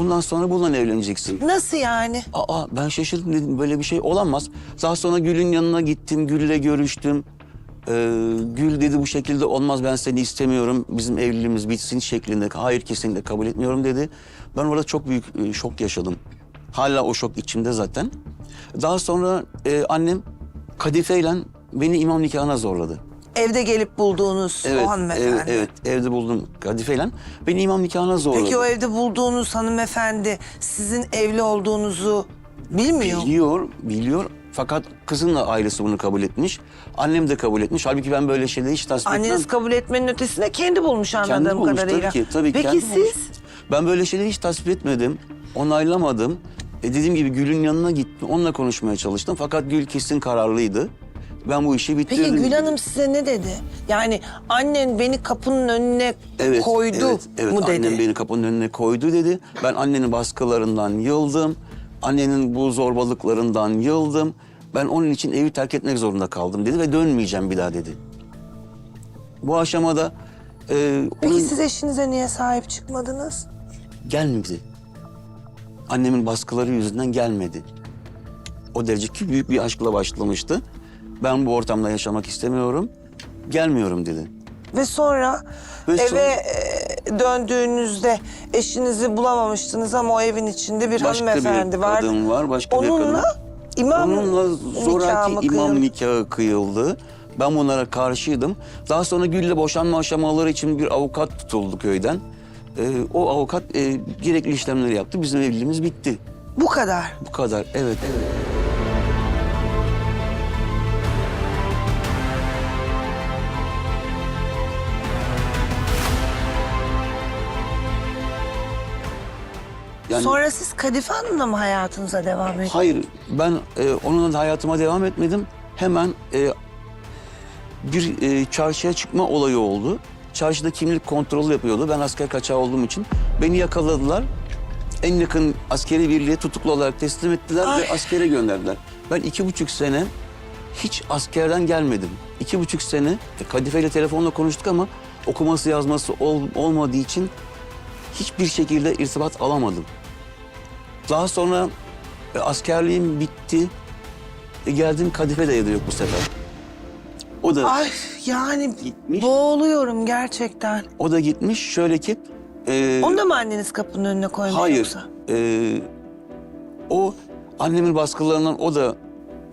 Bundan sonra bununla evleneceksin. Nasıl yani? Aa ben şaşırdım dedim böyle bir şey olamaz. Daha sonra Gül'ün yanına gittim. Gül'le görüştüm. Ee, Gül dedi bu şekilde olmaz ben seni istemiyorum. Bizim evliliğimiz bitsin şeklinde. Hayır kesinlikle kabul etmiyorum dedi. Ben orada çok büyük e, şok yaşadım. Hala o şok içimde zaten. Daha sonra e, annem Kadife'yle beni imam nikahına zorladı. Evde gelip bulduğunuz Evet, o hanımefendi. evet, evet evde buldum Kadife'yle. Beni imam nikahına zorladı. Peki o evde bulduğunuz hanımefendi sizin evli olduğunuzu bilmiyor. Biliyor, biliyor. Fakat kızın da ailesi bunu kabul etmiş. Annem de kabul etmiş. Halbuki ben böyle şeyleri hiç tasvip etmem. Anneniz kabul etmenin ötesinde kendi bulmuş anladığım Kendi bulmuş kadarıyla. tabii ki. Tabii Peki kendi siz? bulmuş. Ben böyle şeyleri hiç tasvip etmedim. Onaylamadım. E dediğim gibi Gül'ün yanına gittim. Onunla konuşmaya çalıştım. Fakat Gül kesin kararlıydı. Ben bu işi bitirdim. Peki Gül Hanım size ne dedi? Yani annen beni kapının önüne Evet, koydu evet, evet. mu dedi? Annem beni kapının önüne koydu dedi. Ben annenin baskılarından yıldım. Annenin bu zorbalıklarından yıldım. Ben onun için evi terk etmek zorunda kaldım dedi ve dönmeyeceğim bir daha dedi. Bu aşamada e, Peki onun siz eşinize niye sahip çıkmadınız? gelmedi. Annemin baskıları yüzünden gelmedi. O derece ki büyük bir aşkla başlamıştı. Ben bu ortamda yaşamak istemiyorum. Gelmiyorum dedi. Ve sonra Ve eve sonra- e, döndüğünüzde eşinizi bulamamıştınız ama o evin içinde bir Başka hanımefendi bir vardı. kadın var, başka bir kadın. Onunla imam Onunla nikahı zoraki imam kıyıldı? nikahı kıyıldı. Ben bunlara karşıydım. Daha sonra Gül'le boşanma aşamaları için bir avukat tutuldu köyden. Ee, o avukat e, gerekli işlemleri yaptı. Bizim evliliğimiz bitti. Bu kadar. Bu kadar. Evet, evet. Yani- Sonra siz Kadife Hanım'la mı hayatınıza devam ettiniz? Hayır, ben e, onunla da hayatıma devam etmedim. Hemen e, bir e, çarşıya çıkma olayı oldu. Çarşıda kimlik kontrolü yapıyordu. Ben asker kaçağı olduğum için beni yakaladılar. En yakın askeri birliğe tutuklu olarak teslim ettiler Ay. ve askere gönderdiler. Ben iki buçuk sene hiç askerden gelmedim. İki buçuk sene e, Kadife ile telefonla konuştuk ama okuması yazması ol- olmadığı için hiçbir şekilde irtibat alamadım. Daha sonra e, askerliğim bitti. E, geldim Kadife de evde yok bu sefer. O da Ay yani Gitmiş. boğuluyorum gerçekten. o da gitmiş şöyle ki e, Onu da mı anneniz kapının önüne koymuş hayır. yoksa? e, o annemin baskılarından o da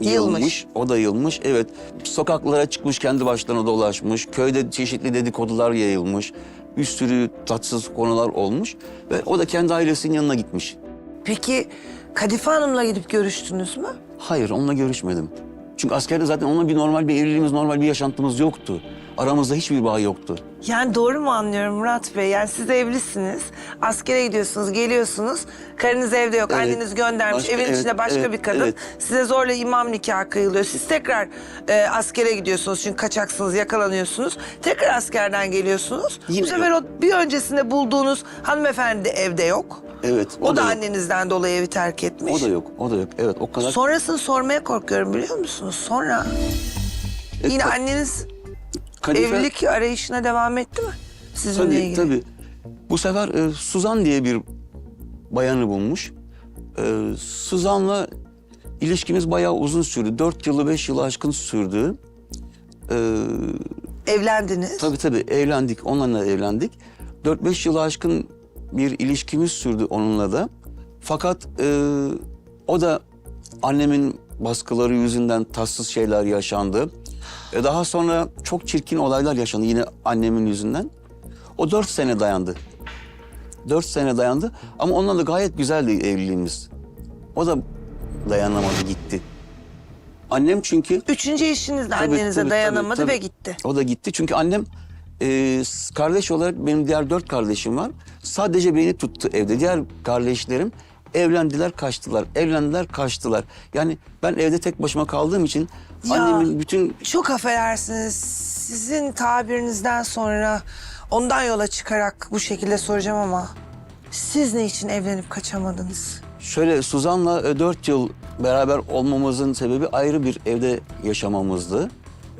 Yılmış. yılmış. O da yılmış. Evet. Sokaklara çıkmış kendi başlarına dolaşmış. Köyde çeşitli dedikodular yayılmış. Bir sürü tatsız konular olmuş ve o da kendi ailesinin yanına gitmiş. Peki Kadife Hanım'la gidip görüştünüz mü? Hayır, onunla görüşmedim. Çünkü askerde zaten onunla bir normal bir evliliğimiz, normal bir yaşantımız yoktu. Aramızda hiçbir bağ yoktu. Yani doğru mu anlıyorum Murat Bey? Yani siz evlisiniz, askere gidiyorsunuz, geliyorsunuz. Karınız evde yok, Evet. anneniz göndermiş. Başka- Evin evet, içinde başka evet, bir kadın. evet. Size zorla imam nikahı kıyılıyor. Siz tekrar e, askere gidiyorsunuz çünkü kaçaksınız, yakalanıyorsunuz. Tekrar askerden geliyorsunuz. Yine Bu sefer o bir öncesinde bulduğunuz hanımefendi de evde yok. Evet, O, da, yok. annenizden dolayı evi terk etmiş. O da yok, o da yok. Evet, o kadar. Sonrasını sormaya korkuyorum biliyor musunuz? Sonra E, yine ka- anneniz Kadife- evlilik arayışına devam etti mi? Sizinle Tabii, ilgili. tabii. Bu sefer e, Suzan diye bir bayanı bulmuş. E, Suzan'la ilişkimiz bayağı uzun sürdü. Dört yılı, beş yılı aşkın sürdü. E, Evlendiniz. Tabii tabii evlendik, onunla da evlendik. 4-5 yılı aşkın bir ilişkimiz sürdü onunla da. Fakat e, o da annemin baskıları yüzünden tatsız şeyler yaşandı. E, daha sonra çok çirkin olaylar yaşandı yine annemin yüzünden. O 4 sene dayandı. 4 sene dayandı ama onunla da gayet güzeldi evliliğimiz. O da dayanamadı gitti. Annem çünkü Üçüncü eşiniz de Tabii, annenize tabii, dayanamadı tabii, tabii. ve gitti. O da gitti çünkü annem e, kardeş olarak benim diğer dört kardeşim var. Sadece beni tuttu evde. Diğer kardeşlerim evlendiler kaçtılar. Evlendiler kaçtılar. Yani ben evde tek başıma kaldığım için Ya. annemin bütün Çok affedersiniz. Sizin tabirinizden sonra ondan yola çıkarak bu şekilde soracağım ama siz ne için evlenip kaçamadınız? şöyle Suzan'la e, dört yıl beraber olmamızın sebebi ayrı bir evde yaşamamızdı.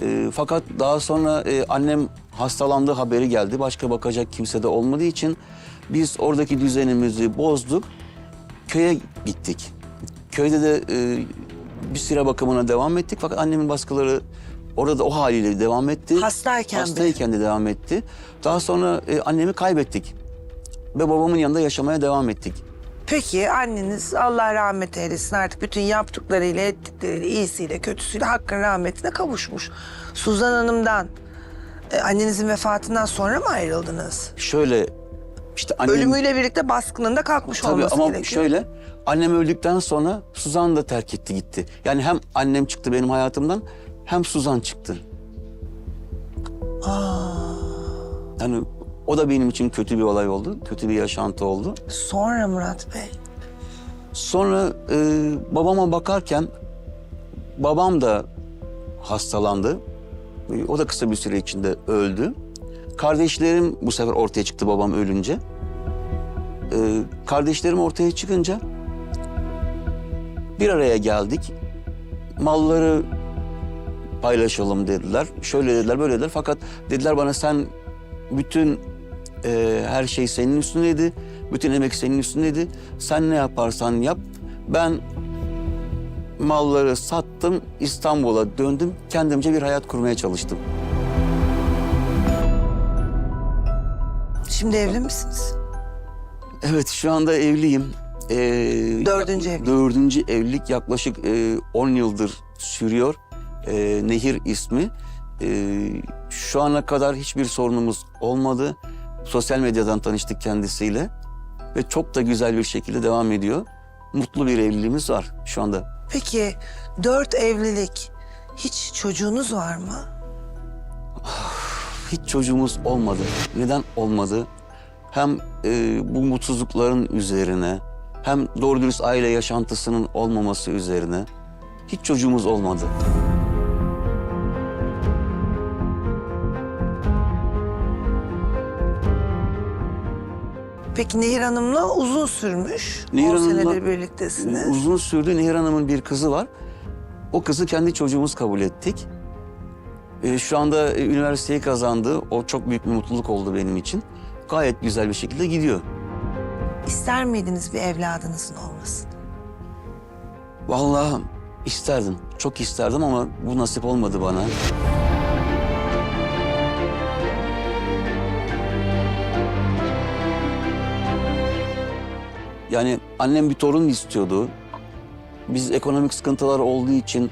E, fakat daha sonra e, annem hastalandığı haberi geldi. Başka bakacak kimse de olmadığı için Biz oradaki düzenimizi bozduk. Köye gittik. Köyde de e, bir süre bakımına devam ettik. Fakat annemin baskıları orada o haliyle devam etti. Hastayken. Hastayken de devam etti. Daha sonra e, annemi kaybettik. Ve babamın yanında yaşamaya devam ettik. Peki anneniz Allah rahmet eylesin artık bütün yaptıklarıyla ettikleriyle iyisiyle kötüsüyle hakkın rahmetine kavuşmuş. Suzan Hanım'dan e, annenizin vefatından sonra mı ayrıldınız? Şöyle işte annem... Ölümüyle birlikte baskınında kalkmış Tabii olması ama gerekiyor. şöyle annem öldükten sonra Suzan da terk etti gitti. Yani hem annem çıktı benim hayatımdan hem Suzan çıktı. Yani o da benim için kötü bir olay oldu. Kötü bir yaşantı oldu. Sonra Murat Bey. Sonra e, babama bakarken babam da hastalandı. E, O da kısa bir süre içinde öldü. Kardeşlerim bu sefer ortaya çıktı babam ölünce. E, kardeşlerim ortaya çıkınca bir araya geldik. Malları paylaşalım dediler. Şöyle dediler, böyle dediler. Fakat dediler bana sen bütün e, her şey senin üstündeydi. Bütün emek senin üstündeydi. Sen ne yaparsan yap. Ben malları sattım, İstanbul'a döndüm. Kendimce bir hayat kurmaya çalıştım. Şimdi evli misiniz? Evet, şu anda evliyim. Ee, Dördüncü evlilik. Dördüncü evlilik yaklaşık e, 10 yıldır sürüyor. E, Nehir ismi. E, şu ana kadar hiçbir sorunumuz olmadı. Sosyal medyadan tanıştık kendisiyle. Ve çok da güzel bir şekilde devam ediyor. Mutlu bir evliliğimiz var şu anda. Peki dört evlilik hiç çocuğunuz var mı? Hiç çocuğumuz olmadı. Neden olmadı? Hem e, bu mutsuzlukların üzerine, hem doğru dürüst aile yaşantısının olmaması üzerine hiç çocuğumuz olmadı. Peki Nehir Hanım'la uzun sürmüş. Nehir 10 Hanım'la- senedir birliktesiniz. Uzun sürdü. Nehir Hanım'ın bir kızı var. O kızı kendi çocuğumuz kabul ettik. E, şu anda e, üniversiteyi kazandı. O çok büyük bir mutluluk oldu benim için. Gayet güzel bir şekilde gidiyor. İster miydiniz bir evladınızın olmasını? Vallahi isterdim. Çok isterdim ama bu nasip olmadı bana. Yani annem bir torun istiyordu. Biz ekonomik sıkıntılar olduğu için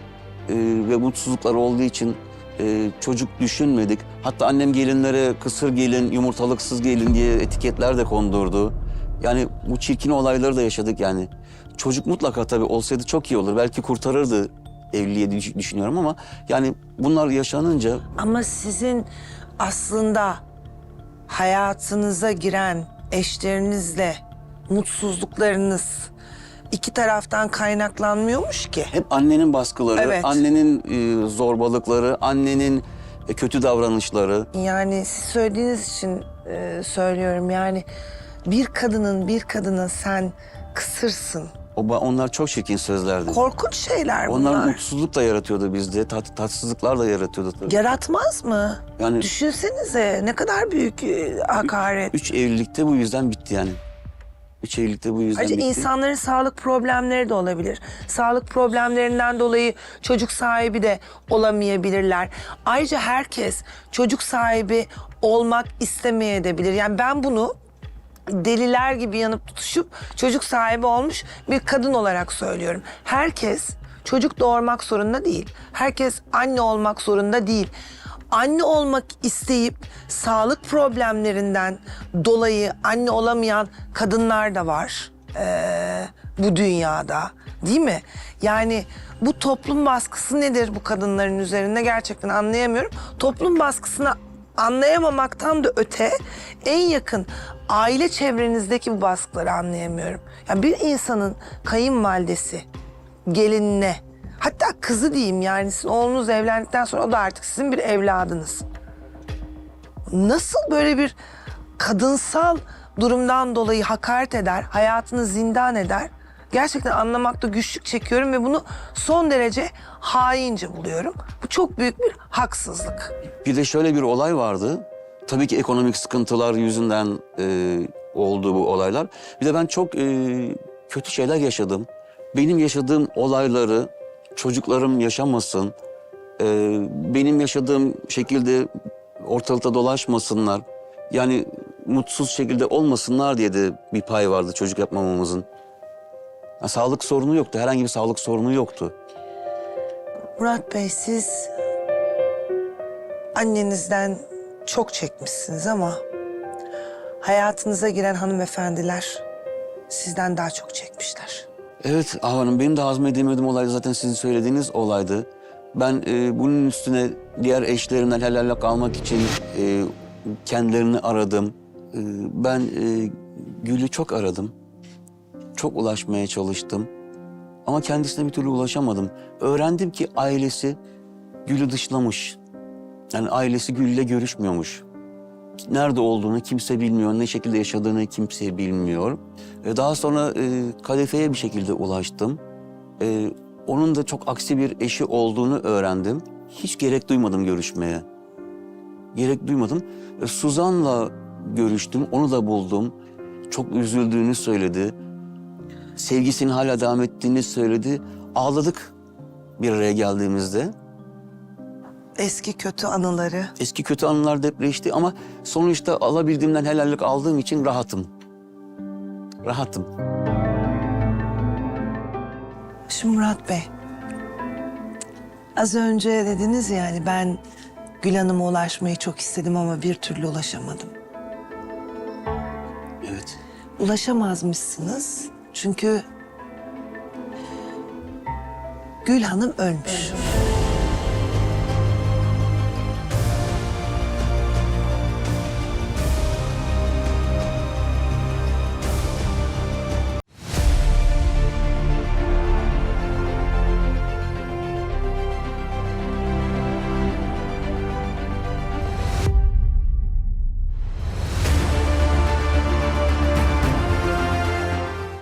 e, ve mutsuzluklar olduğu için e, çocuk düşünmedik. Hatta annem gelinlere kısır gelin, yumurtalıksız gelin diye etiketler de kondurdu. Yani bu çirkin olayları da yaşadık yani. Çocuk mutlaka tabii olsaydı çok iyi olur. Belki kurtarırdı evliliğe düş- düşünüyorum ama yani bunlar yaşanınca Ama sizin aslında hayatınıza giren eşlerinizle mutsuzluklarınız iki taraftan kaynaklanmıyormuş ki. hep annenin baskıları, Evet. annenin e, zorbalıkları, annenin e, kötü davranışları. Yani siz söylediğiniz için e, söylüyorum yani bir kadının bir kadına sen kısırsın. O, ba- onlar çok çirkin sözlerdi. Korkunç şeyler Onlar bunlar. mutsuzluk da yaratıyordu bizde, tat, tatsızlıklar da yaratıyordu. Yaratmaz mı? Yani Düşünsenize ne kadar büyük e, hakaret. üç evlilikte bu yüzden bitti yani. Üç evlilikte bu yüzden Ayrıca bitti. insanların sağlık problemleri de olabilir. Sağlık problemlerinden dolayı çocuk sahibi de olamayabilirler. Ayrıca herkes çocuk sahibi olmak istemeyebilir. Yani ben bunu deliler gibi yanıp tutuşup çocuk sahibi olmuş bir kadın olarak söylüyorum. Herkes çocuk doğurmak zorunda değil. Herkes anne olmak zorunda değil. Anne olmak isteyip sağlık problemlerinden dolayı anne olamayan kadınlar da var ee, bu dünyada değil mi? Yani bu toplum baskısı nedir bu kadınların üzerinde gerçekten anlayamıyorum. Toplum baskısına anlayamamaktan da öte en yakın aile çevrenizdeki bu baskıları anlayamıyorum. Yani bir insanın kayınvalidesi gelinine hatta kızı diyeyim yani sizin oğlunuz evlendikten sonra o da artık sizin bir evladınız. Nasıl böyle bir kadınsal durumdan dolayı hakaret eder, hayatını zindan eder? Gerçekten anlamakta güçlük çekiyorum ve bunu son derece haince buluyorum. Bu çok büyük bir haksızlık. Bir de şöyle bir olay vardı. Tabii ki ekonomik sıkıntılar yüzünden e, oldu bu olaylar. Bir de ben çok e, kötü şeyler yaşadım. Benim yaşadığım olayları çocuklarım yaşamasın. e, benim yaşadığım şekilde ortalıkta dolaşmasınlar. Yani mutsuz şekilde olmasınlar diye de bir pay vardı çocuk yapmamamızın. Ha, sağlık sorunu yoktu. Herhangi bir sağlık sorunu yoktu. Murat Bey siz annenizden çok çekmişsiniz ama hayatınıza giren hanımefendiler sizden daha çok çekmişler. Evet Ahu Hanım benim de hazmedemediğim olay zaten sizin söylediğiniz olaydı. Ben e, bunun üstüne diğer eşlerimden helallik almak için e, kendilerini aradım. E, ben e, Gül'ü çok aradım. Çok ulaşmaya çalıştım. Ama kendisine bir türlü ulaşamadım. Öğrendim ki ailesi Gül'ü dışlamış. Yani ailesi Gül'le görüşmüyormuş. Nerede olduğunu kimse bilmiyor, ne şekilde yaşadığını kimse bilmiyor. E, Daha sonra e, Kadefe'ye bir şekilde ulaştım. E, onun da çok aksi bir eşi olduğunu öğrendim. Hiç gerek duymadım görüşmeye. Gerek duymadım. E, Suzan'la görüştüm, onu da buldum. Çok üzüldüğünü söyledi. Sevgisinin hala devam ettiğini söyledi. Ağladık bir araya geldiğimizde. Eski kötü anıları. Eski kötü anılar depreşti ama sonuçta alabildiğimden helallik aldığım için rahatım. Rahatım. Şimdi Murat Bey, az önce dediniz yani ben Gül Hanım'a ulaşmayı çok istedim ama bir türlü ulaşamadım. Evet. Ulaşamazmışsınız çünkü Gül Hanım ölmüş.